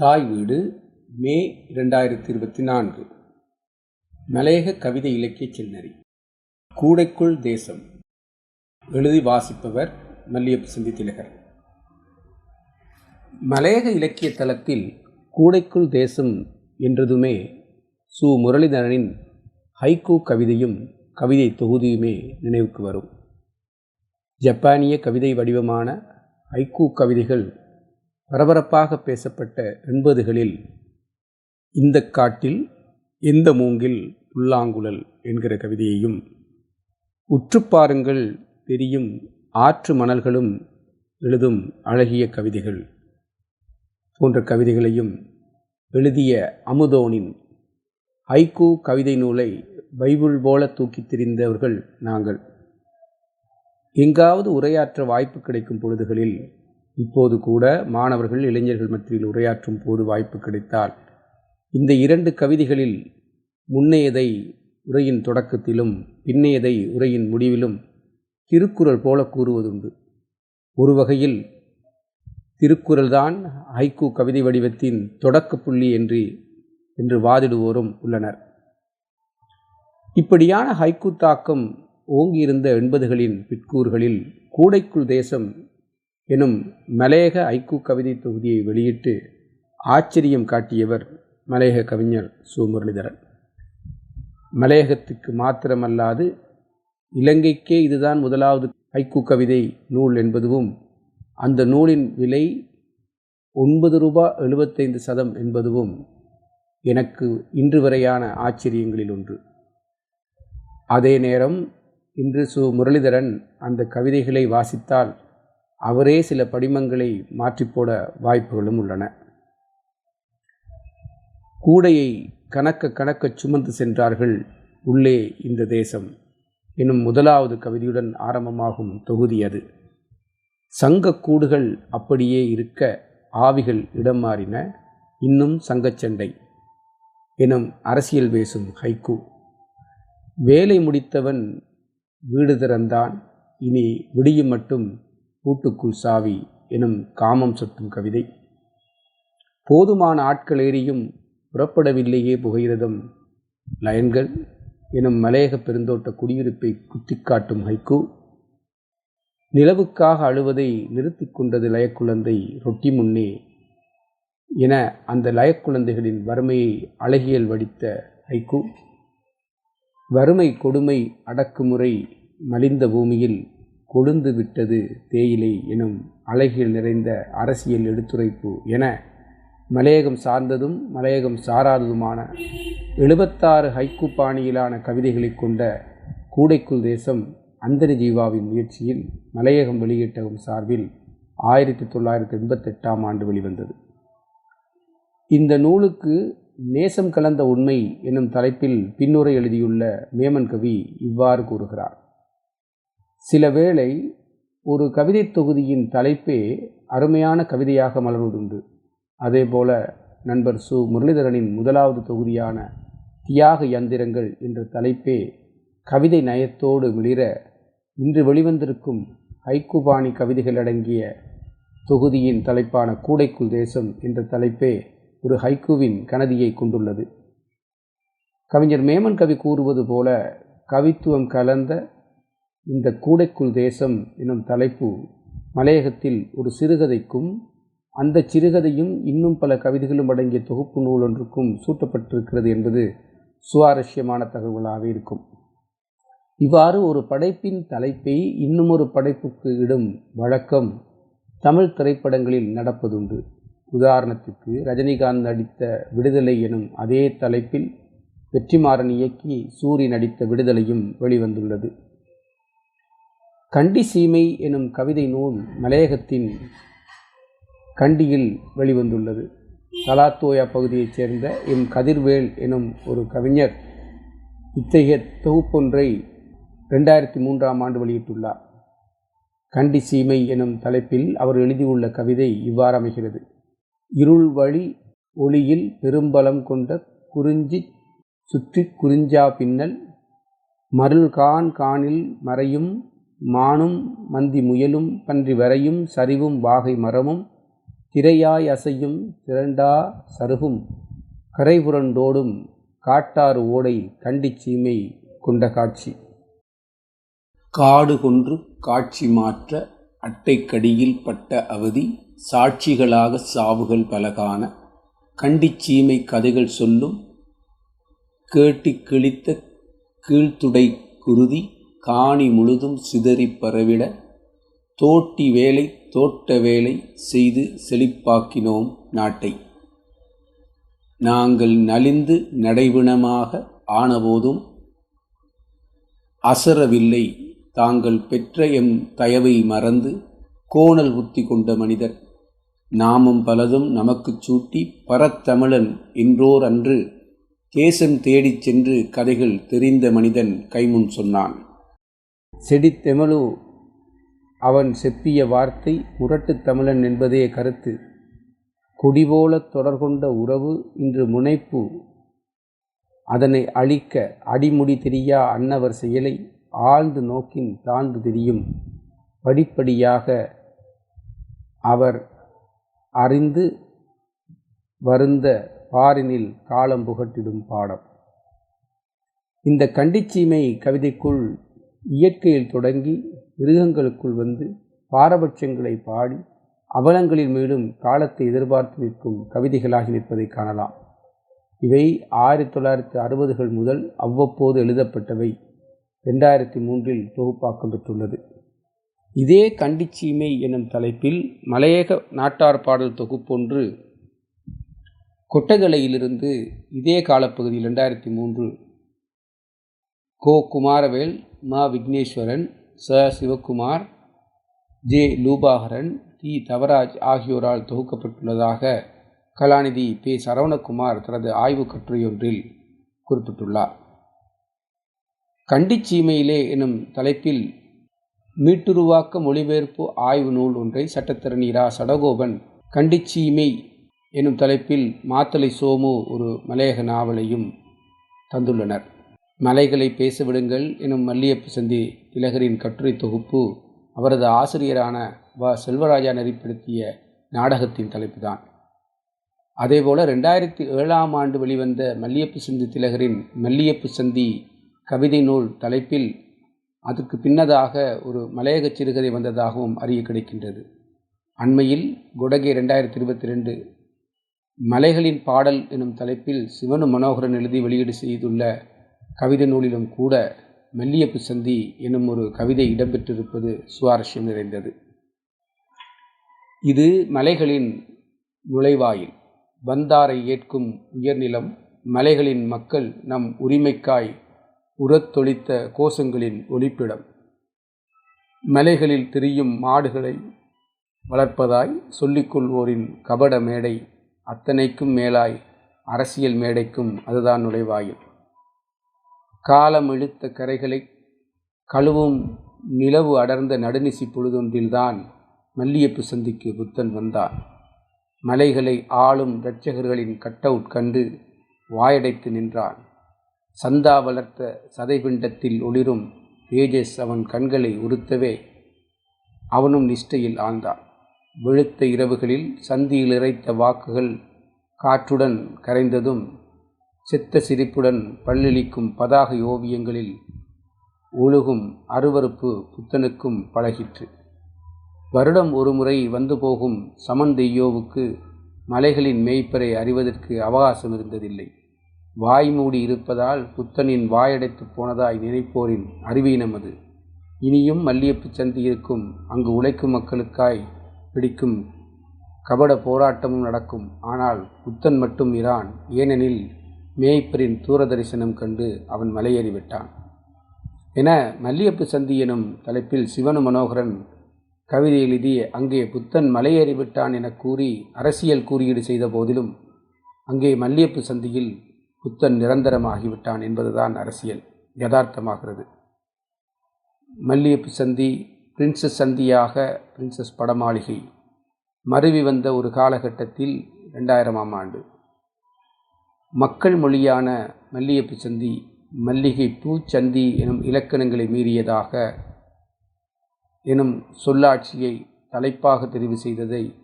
தாய் வீடு மே இரண்டாயிரத்தி இருபத்தி நான்கு மலையக கவிதை இலக்கிய செந்நெறி கூடைக்குள் தேசம். எழுதி வாசிப்பவர் மல்லியப்பு சிந்தி திலகர் மலையக இலக்கிய தளத்தில் கூடைக்குள் தேசம் என்றதுமே சு. முரளிதரனின் ஹைகோ கவிதையும் கவிதை தொகுதியுமே நினைவுக்கு வரும். ஜப்பானிய கவிதை வடிவமான ஹைக்கூ கவிதைகள் பரபரப்பாக பேசப்பட்ட எண்பதுகளில் இந்த காட்டில் எந்த மூங்கில் புல்லாங்குழல் என்கிற கவிதையையும் உற்றுப்பாருங்கள் தெரியும் ஆற்று மணல்களும் எழுதும் அழகிய கவிதைகள் போன்ற கவிதைகளையும் எழுதிய அமுதோனின் ஹைக்கூ கவிதை நூலை பைபிள் போல தூக்கித் திரிந்தவர்கள் நாங்கள். எங்காவது உரையாற்ற வாய்ப்பு கிடைக்கும் பொழுதுகளில் இப்போது கூட மாணவர்கள் இளைஞர்கள் மத்தியில் உரையாற்றும் போது வாய்ப்பு கிடைத்தால் இந்த இரண்டு கவிதைகளில் முன்னையதை உரையின் தொடக்கத்திலும் பின்னையதை உரையின் முடிவிலும் திருக்குறள் போல கூறுவதுண்டு. ஒரு வகையில் திருக்குறள்தான் ஹைக்கு கவிதை வடிவத்தின் தொடக்க புள்ளி என்று என்று வாதிடுவோரும் உள்ளனர். இப்படியான ஹைக்கு தாக்கம் ஓங்கியிருந்த எண்பதுகளின் பிற்கூறுகளில் கூடைக்குள் தேசம் எனும் மலையக ஐக்கூ கவிதை தொகுதியை வெளியிட்டு ஆச்சரியம் காட்டியவர் மலையக கவிஞர் சு முரளிதரன் மலையகத்துக்கு மாத்திரமல்லாது இலங்கைக்கே இதுதான் முதலாவது ஐக்கூ கவிதை நூல் என்பதும் அந்த நூலின் விலை ஒன்பது ரூபா எழுபத்தைந்து சதம் என்பதும் எனக்கு இன்று வரையான ஆச்சரியங்களில் ஒன்று. அதே நேரம் இன்று சு. முரளிதரன் அந்த கவிதைகளை வாசித்தால் அவரே சில படிமங்களை மாற்றிப்போட வாய்ப்புகளும் உள்ளன. கூடையை கணக்க கணக்க சுமந்து சென்றார்கள் உள்ளே இந்த தேசம். எனும் முதலாவது கவிதையுடன் ஆரம்பமாகும் தொகுதி அது. சங்கக்கூடுகள் அப்படியே இருக்க ஆவிகள் இடம் மாறின இன்னும் சங்கச்சண்டை எனும் அரசியல் பேசும் ஹைக்கூ. வேலை முடித்தவன் வீடு திறந்தான் இனி விடியும் மட்டும் பூட்டுக்குள் சாவி எனும் காமம் சுட்டும் கவிதை. போதுமான ஆட்கள் ஏறியும் புறப்படவில்லையே புகையிரதம். லயன்கள் எனும் மலையக பெருந்தோட்ட குடியிருப்பை குத்திக்காட்டும் ஹைக்கூ. நிலவுக்காக அழுவதை நிறுத்தி கொண்டது லயக்குழந்தை ரொட்டி முன்னே என அந்த லயக்குழந்தைகளின் வறுமையை அழகியல் வடித்த ஹைக்கு. வறுமை கொடுமை அடக்குமுறை மலிந்த பூமியில் கொழுந்து விட்டது தேயிலை எனும் அழகில் நிறைந்த அரசியல் எடுத்துரைப்பு என மலையகம் சார்ந்ததும் மலையகம் சாராததுமான எழுபத்தாறு ஹைக்கு பாணியிலான கவிதைகளை கொண்ட கூடைக்குள் தேசம் அந்தரி ஜீவாவின் முயற்சியில் மலையகம் வெளியிட்டகம் சார்பில் ஆயிரத்தி தொள்ளாயிரத்தி எண்பத்தெட்டாம் ஆண்டு வெளிவந்தது. இந்த நூலுக்கு நேசம் கலந்த உண்மை எனும் தலைப்பில் பின்னுரை எழுதியுள்ள மேமன் கவி இவ்வாறு கூறுகிறார். சில வேளை ஒரு கவிதை தொகுதியின் தலைப்பே அருமையான கவிதையாக மலர்வதுண்டு. அதேபோல நண்பர் சு. முரளிதரனின் முதலாவது தொகுதியான தியாக யந்திரங்கள் என்ற தலைப்பே கவிதை நயத்தோடு மிளிர இன்று வெளிவந்திருக்கும் ஐக்குபாணி கவிதைகள் அடங்கிய தொகுதியின் தலைப்பான கூடைக்குள் தேசம் என்ற தலைப்பே ஒரு ஹைக்குவின் கனதியை கொண்டுள்ளது. கவிஞர் மேமன் கவி கூறுவது போல கவித்துவம் கலந்த இந்த கூடைக்குள் தேசம் எனும் தலைப்பு மலையகத்தில் ஒரு சிறுகதைக்கும் அந்த சிறுகதையும் இன்னும் பல கவிதைகளும் அடங்கிய தொகுப்பு நூல் ஒன்றுக்கும் சூட்டப்பட்டிருக்கிறது என்பது சுவாரஸ்யமான தகவலாக இருக்கும். இவ்வாறு ஒரு படைப்பின் தலைப்பை இன்னும் ஒரு படைப்புக்கு இடும் வழக்கம் தமிழ் திரைப்படங்களில் நடப்பதுண்டு. உதாரணத்துக்கு ரஜினிகாந்த் நடித்த விடுதலை எனும் அதே தலைப்பில் வெற்றிமாறன் இயக்கி சூரி நடித்த விடுதலையும் வெளிவந்துள்ளது. கண்டி சீமை எனும் கவிதை நூல் மலையகத்தின் கண்டியில் வெளிவந்துள்ளது. தலாத்தோயா பகுதியைச் சேர்ந்த எம். கதிர்வேல் எனும் ஒரு கவிஞர் இத்தகைய தொகுப்பொன்றை ரெண்டாயிரத்தி மூன்றாம் ஆண்டு வெளியிட்டுள்ளார். கண்டி சீமை எனும் தலைப்பில் அவர் எழுதியுள்ள கவிதை இவ்வாறு அமைகிறது. இருள் வழி ஒளியில் பெரும்பலம் கொண்ட குறிஞ்சி சுற்றி குறிஞ்சா பின்னல் மருள்கான் காணில் மறையும் மானும் மந்தி முயலும் பன்றி வரையும் சரிவும் வாகை மரமும் திரையாய் அசையும் திரண்டா சருகும் கரைபுரண்டோடும் காட்டாறு ஓடை கண்டிச்சீமை கொண்ட காட்சி. காடு கொன்று காட்சி மாற்ற அட்டைக்கடியில் பட்ட அவதி சாட்சிகளாக சாவுகள் பலகான கண்டிச்சீமை கதைகள் சொல்லும் கேட்டிக் கிழித்த கீழ்த்துடை குருதி காணி முழுதும் சிதறி பரவிட தோட்டி வேலை தோட்ட வேலை செய்து செழிப்பாக்கினோம் நாட்டை. நாங்கள் நலிந்து நடைவினமாக ஆனபோதும் அசரவில்லை. தாங்கள் பெற்ற எம் தயவை மறந்து கோணல் புத்தி கொண்ட மனிதர். நாமும் பலதும் நமக்குச் சூட்டி பரத்தமிழன் என்றோர் அன்று தேசம் தேடிச் சென்று கதைகள் தெரிந்த மனிதன் கைமுன் சொன்னான். செடித்தெமலு. அவன் செப்பிய வார்த்தை முரட்டுத் தமிழன் என்பதே கருத்து. கொடிபோலத் தொடர்கொண்ட உறவு இன்று முனைப்பு. அதனை அழிக்க அடிமுடி தெரியா அன்னவர் செயலை ஆழ்ந்து நோக்கின் தாழ்ந்து தெரியும். படிப்படியாக அவர் அறிந்து வருந்த பாரினில் காலம் புகட்டிடும் பாடம். இந்த கண்டிச்சீமை கவிதைக்குள் இயற்கையில் தொடங்கி மிருகங்களுக்குள் வந்து பாரபட்சங்களை பாடி அவலங்களின் மேலும் காலத்தை எதிர்பார்த்து நிற்கும் கவிதைகளாகி நிற்பதை காணலாம். இவை ஆயிரத்தி தொள்ளாயிரத்தி அறுபதுகள் முதல் அவ்வப்போது எழுதப்பட்டவை ரெண்டாயிரத்தி மூன்றில் தொகுப்பாக்கம் பெற்றுள்ளது. இதே கண்டிச்சீமை எனும் தலைப்பில் மலையக நாட்டார் பாடல் தொகுப்பொன்று கொட்டகலையிலிருந்து இதே காலப்பகுதி ரெண்டாயிரத்தி மூன்று கோ. குமாரவேல் மா விக்னேஸ்வரன் ச. சிவகுமார் ஜே. லூபாகரன் டி. தவராஜ் ஆகியோரால் தொகுக்கப்பட்டுள்ளதாக கலாநிதி பே. சரவணகுமார் தனது ஆய்வுக் கட்டுரையொன்றில் குறிப்பிட்டுள்ளார். கண்டிச்சீமையிலே எனும் தலைப்பில் மீட்டுருவாக்க மொழிபெயர்ப்பு ஆய்வு நூல் ஒன்றை சட்டத்தரணி ரா சடகோபன் கண்டிச்சீமை எனும் தலைப்பில் மாத்தலை சோமு ஒரு மலையக நாவலையும் தந்துள்ளனர். மலைகளை பேசவிடுங்கள் எனும் மல்லியப்பு சந்தி திலகரின் கட்டுரை தொகுப்பு அவரது ஆசிரியரான வ. செல்வராஜா நெறிப்படுத்திய நாடகத்தின் தலைப்புதான். அதேபோல ரெண்டாயிரத்தி ஏழாம் ஆண்டு வெளிவந்த மல்லியப்பு சந்தி திலகரின் மல்லியப்பு சந்தி கவிதை நூல் தலைப்பில் அதுக்கு பின்னதாக ஒரு மலையக சிறுகதை வந்ததாகவும் அறிய கிடைக்கின்றது. அண்மையில் குடகே ரெண்டாயிரத்தி இருபத்தி ரெண்டு மலைகளின் பாடல் எனும் தலைப்பில் சிவனு மனோகரன் எழுதி வெளியீடு செய்துள்ள கவிதை நூலிலும் கூட மெல்லியப்பு சந்தி எனும் ஒரு கவிதை இடம்பெற்றிருப்பது சுவாரஸ்யம் நிறைந்தது. இது மலைகளின் நுழைவாயில் வந்தாரை ஏற்கும் உயர்நிலம் மலைகளின் மக்கள் நம் உரிமைக்காய் உரத்தொழித்த கோஷங்களின் ஒளிப்பிடம் மலைகளில் திரியும் மாடுகளை வளர்ப்பதாய் சொல்லிக்கொள்வோரின் கபட மேடை அத்தனைக்கும் மேலாய் அரசியல் மேடைக்கும் அதுதான் நுழைவாயில். காலம் இழுத்த கரைகளை கழுவும் நிலவு அடர்ந்த நடுநிசி பொழுதொன்றில்தான் மல்லியப்பு சந்திக்கு புத்தன் வந்தான். மலைகளை ஆளும் இரட்சகர்களின் கட்டவுட் கண்டு வாயடைத்து நின்றான். சந்தா வளர்த்த சதைபிண்டத்தில் ஒளிரும் தேஜஸ் அவன் கண்களை உறுத்தவே அவனும் நிஷ்டையில் ஆழ்ந்தான். வெளுத்த இரவுகளில் சந்தியில் இறைத்த வாக்குகள் காற்றுடன் கரைந்ததும் செத்த சிரிப்புடன் பல்லளிக்கும் பதாகை ஓவியங்களில் ஒழுகும் அருவறுப்பு புத்தனுக்கும் பழகிற்று. வருடம் ஒரு முறை வந்து போகும் சமன் தெய்யோவுக்கு மலைகளின் மேய்ப்பரை அறிவதற்கு அவகாசம் இருந்ததில்லை. வாய் மூடி இருப்பதால் புத்தனின் வாயடைத்து போனதாய் நினைப்போரின் அறிவீனம் அது. இனியும் மல்லியப்பு சந்தி இருக்கும் அங்கு உழைக்கும் மக்களுக்காய் பிடிக்கும் கபட போராட்டமும் நடக்கும். ஆனால் புத்தன் மட்டும் இரான் ஏனெனில் மேய்ப்பரின் தூரதரிசனம் கண்டு அவன் மலையேறிவிட்டான். என மல்லியப்பு சந்தி எனும் தலைப்பில் சிவனு மனோகரன் கவிதை எழுதி அங்கே புத்தன் மலையேறிவிட்டான் என கூறி அரசியல் கூறியீடு செய்த போதிலும் அங்கே மல்லியப்பு சந்தியில் புத்தன் நிரந்தரமாகிவிட்டான் என்பதுதான் அரசியல். யதார்த்தமாகிறது. மல்லியப்பு சந்தி பிரின்சஸ் சந்தியாக பிரின்சஸ் படமாளிகை மருவி வந்த ஒரு காலகட்டத்தில் ரெண்டாயிரமாம் ஆண்டு. மக்கள் மொழியான மல்லியப்பு சந்தி மல்லிகை பூச்சந்தி எனும் இலக்கணங்களை மீறியதாக எனும் சொல்லாட்சியை தலைப்பாக தெரிவு செய்ததை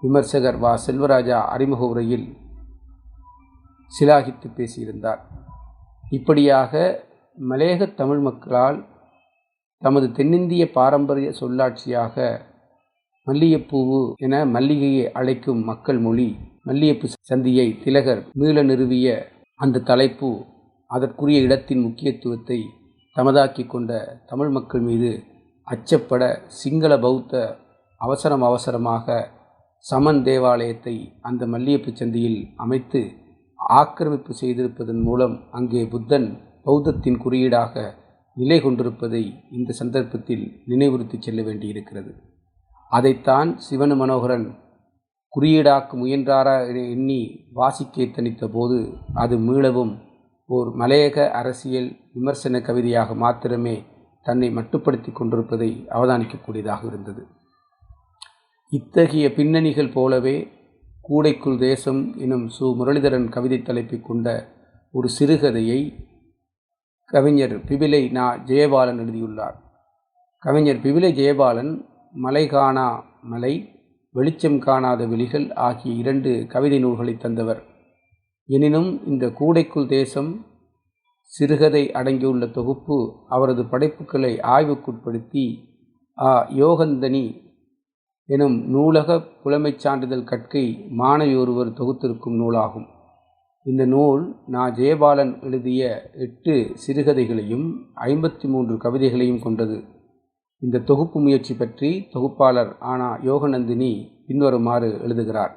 விமர்சகர் வா. செல்வராஜா அறிமுக உரையில் சிலாகித்து பேசியிருந்தார். இப்படியாக மலையக தமிழ் மக்களால் தமது தென்னிந்திய பாரம்பரிய சொல்லாட்சியாக மல்லிகைப்பூவு என மல்லிகையை அழைக்கும் மக்கள் மொழி மல்லியப்பு சந்தியை திலகர் மீள நிறுவிய அந்த தலைப்பு அதற்குரிய இடத்தின் முக்கியத்துவத்தை தமதாக்கி கொண்ட தமிழ் மக்கள் மீது அச்சப்பட சிங்கள பௌத்த அவசரம் அவசரமாக சமன் தேவாலயத்தை அந்த மல்லியப்பு சந்தியில் அமைத்து ஆக்கிரமிப்பு செய்திருப்பதன் மூலம் அங்கே புத்தன் பௌத்தத்தின் குறியீடாக நிலை கொண்டிருப்பதை இந்த சந்தர்ப்பத்தில் நினைவுறுத்தி செல்ல வேண்டியிருக்கிறது. அதைத்தான் சிவன மனோகரன் குறியீடாக்க முயன்றாரா எண்ணி வாசிக்க எத்தனித்த போது அது மீளவும் ஓர் மலையக அரசியல் விமர்சன கவிதையாக மாத்திரமே தன்னை மட்டுப்படுத்தி கொண்டிருப்பதை அவதானிக்கக்கூடியதாக இருந்தது. இத்தகைய பின்னணிகள் போலவே கூடைக்குள் தேசம் எனும் சு. முரளிதரன் கவிதை தலைப்பை கொண்ட ஒரு சிறுகதையை கவிஞர் பிபிலை நா. ஜெயபாலன் எழுதியுள்ளார். கவிஞர் பிபிலை ஜெயபாலன் மலை காணா மலை வெளிச்சம் காணாத வெளிகள் ஆகிய இரண்டு கவிதை நூல்களை தந்தவர். எனினும் இந்த கூடைக்குள் தேசம் சிறுகதை அடங்கியுள்ள தொகுப்பு அவரது படைப்புகளை ஆய்வுக்குட்படுத்தி ஆ. யோகந்தனி எனும் நூலக புலமைச் சான்றிதழ் கற்கை மாணவியொருவர் தொகுத்திருக்கும் நூலாகும். இந்த நூல் நா. ஜெயபாலன் எழுதிய எட்டு சிறுகதைகளையும் ஐம்பத்தி மூன்று கவிதைகளையும் கொண்டது. இந்த தொகுப்பு முயற்சி பற்றி தொகுப்பாளர் ஆனா யோகநந்தினி பின்வருமாறு எழுதுகிறார்.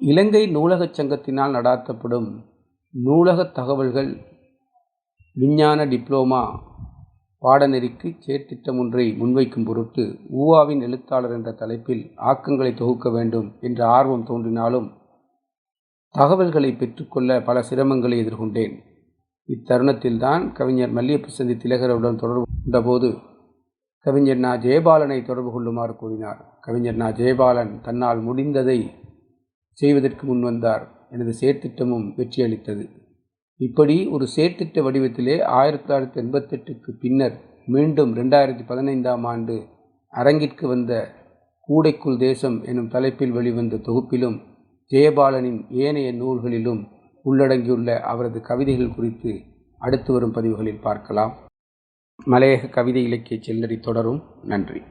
இலங்கை நூலகச் சங்கத்தினால் நடாத்தப்படும் நூலகத் தகவல்கள் விஞ்ஞான டிப்ளோமா பாடநெறிக்கு செயற்திட்டம் ஒன்றை முன்வைக்கும் பொருட்டு ஊவாவின் எழுத்தாளர் என்ற தலைப்பில் ஆக்கங்களை தொகுக்க வேண்டும் என்ற ஆர்வம் தோன்றினாலும் தகவல்களை பெற்றுக்கொள்ள பல சிரமங்களை எதிர்கொண்டேன். இத்தருணத்தில்தான் கவிஞர் மல்லியப்பசந்தி திலகருடன் தொடர்பு கொண்டபோது கவிஞர் நா. ஜெயபாலனை தொடர்பு கொள்ளுமாறு கூறினார். கவிஞர் நா. ஜெயபாலன் தன்னால் முடிந்ததை செய்வதற்கு முன்வந்தார் எனது செயற்திட்டமும் வெற்றியளித்தது. இப்படி ஒரு செயற்திட்ட வடிவத்திலே ஆயிரத்தி தொள்ளாயிரத்தி எண்பத்தெட்டுக்கு பின்னர் மீண்டும் ரெண்டாயிரத்தி பதினைந்தாம் ஆண்டு அரங்கிற்கு வந்த கூடைக்குள் தேசம் எனும் தலைப்பில் வெளிவந்த தொகுப்பிலும் ஜெயபாலனின் ஏனைய நூல்களிலும் உள்ளடங்கியுள்ள அவரது கவிதைகள் குறித்து அடுத்து வரும் பதிவுகளில் பார்க்கலாம். மலையக கவிதை இலக்கிய செல்லறி தொடரும். நன்றி.